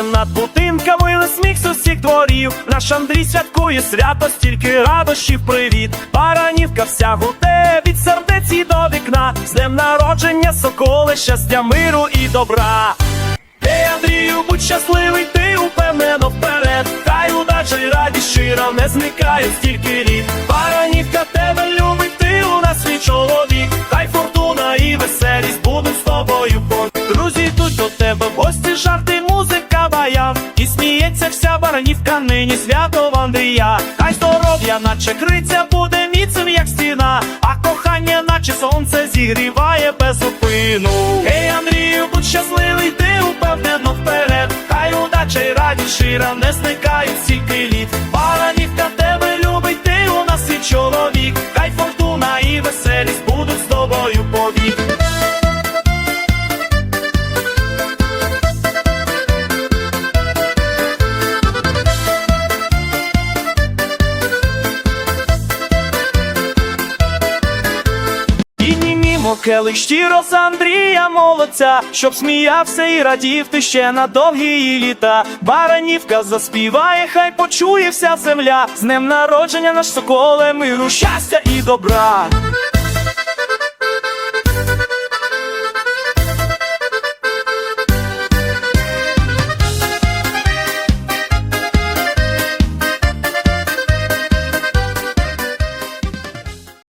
над будинками сміх з усіх дворів. Наш Андрій святкує свято, стільки радощів, привіт. Баранівка вся гуде від сердець і до вікна. З днем народження, соколи, щастя, миру і добра. Ей, Андрію, будь щасливий, ти упевнено вперед. Хай удача й радість щира не зникають стільки літ. Баранівка тебе любить, ти у нас свій чоловік. Хай фортуна і веселість будуть з тобою. Друзі йдуть до тебе в гості, жарти, музика, сміється вся баранівка, нині свято Андрія. Хай здоров'я, наче криця, буде міцним, як стіна, а кохання, наче сонце, зігріває без зупину. Гей, Андрію, будь щасливий, ти упевнено вперед. Хай удача й радість шира не зникають стільки літ. Баранівка німімо келих щиро з Андрія молодця, щоб сміявся і радів ти ще на довгі літа. Баранівка заспіває, хай почує вся земля. З днем народження наш соколе, миру, щастя і добра.